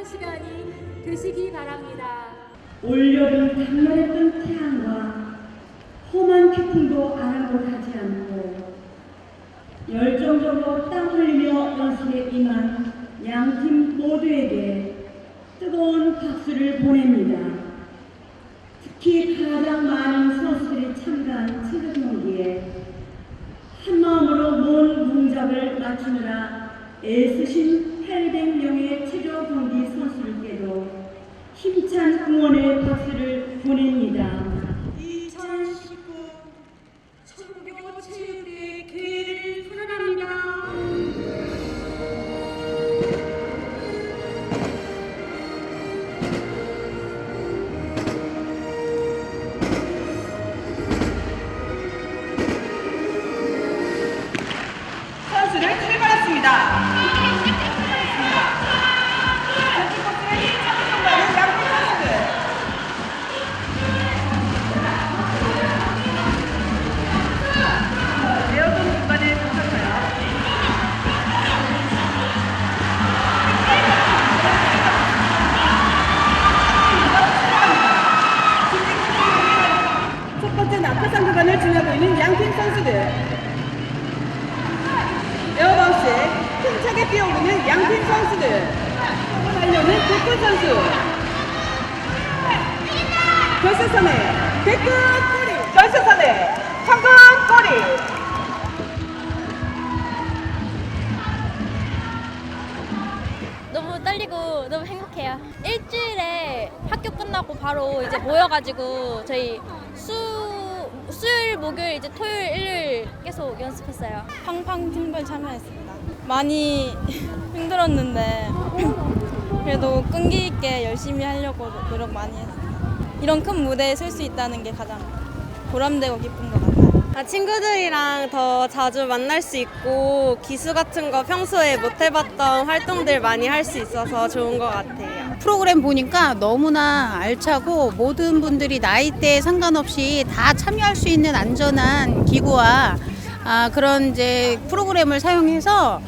행복한 시간이 되시기 바랍니다. 올여름 강렬에 뜬 태양과 험한 태풍도 아랑곳하지 않고 열정적으로 땀 흘리며 연습에 임한 양팀 모두에게 뜨거운 박수를 보냅니다. 특히 가장 많은 선수들이 참가한 체조 경기에 한마음으로 모은 동작을 맞추느라 애쓰신 800명의 체조 힘 양팀 선수들. 에어바우스에 힘차게 뛰어오르는 양팀 선수들. 달려오는 백군 선수. 결승선에 백군 꼬리. 결승선에 황금 꼬리. 너무 떨리고 너무 행복해요. 일주일에 학교 끝나고 바로 이제 모여가지고 저희 수 수요일, 목요일, 이제 토요일, 일요일 계속 연습했어요. 팡팡 팀별 참여했습니다. 많이 힘들었는데 그래도 끈기 있게 열심히 하려고 노력 많이 했습니다. 이런 큰 무대에 설 수 있다는 게 가장 보람되고 기쁜 것 같아요. 아, 친구들이랑 더 자주 만날 수 있고 기수 같은 거 평소에 못 해봤던 활동들 많이 할 수 있어서 좋은 것 같아요. 프로그램 보니까 너무나 알차고 모든 분들이 나이대에 상관없이 다 참여할 수 있는 안전한 기구와 아, 그런 이제 프로그램을 사용해서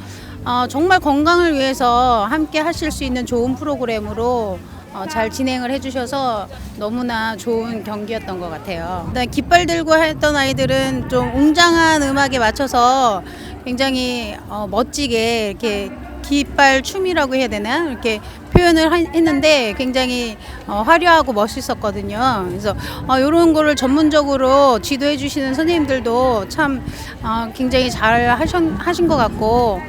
어, 정말 건강을 위해서 함께 하실 수 있는 좋은 프로그램으로 어, 잘 진행을 해주셔서 너무나 좋은 경기였던 것 같아요. 그다음에 깃발 들고 했던 아이들은 좀 웅장한 음악에 맞춰서 굉장히 어, 멋지게 이렇게 깃발 춤이라고 해야 되나 이렇게 표현을 하- 했는데 굉장히 어, 화려하고 멋있었거든요. 그래서 어, 이런 거를 전문적으로 지도해 주시는 선생님들도 참 어, 굉장히 잘 하신 것 같고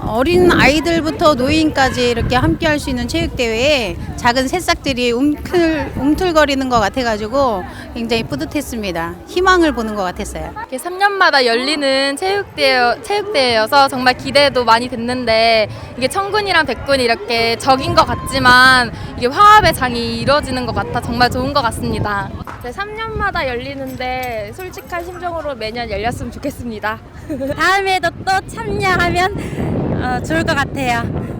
어린 아이들부터 노인까지 이렇게 함께 할 수 있는 체육대회에 작은 새싹들이 움틀, 움틀거리는 것 같아가지고 굉장히 뿌듯했습니다. 희망을 보는 것 같았어요. 이게 3년마다 열리는 체육대회, 체육대회여서 정말 기대도 많이 됐는데 이게 청군이랑 백군이 이렇게 적인 것 같지만 이게 화합의 장이 이루어지는 것 같아 정말 좋은 것 같습니다. 3년마다 열리는데 솔직한 심정으로 매년 열렸으면 좋겠습니다. 다음에도 또 참여하면 어, 좋을 것 같아요.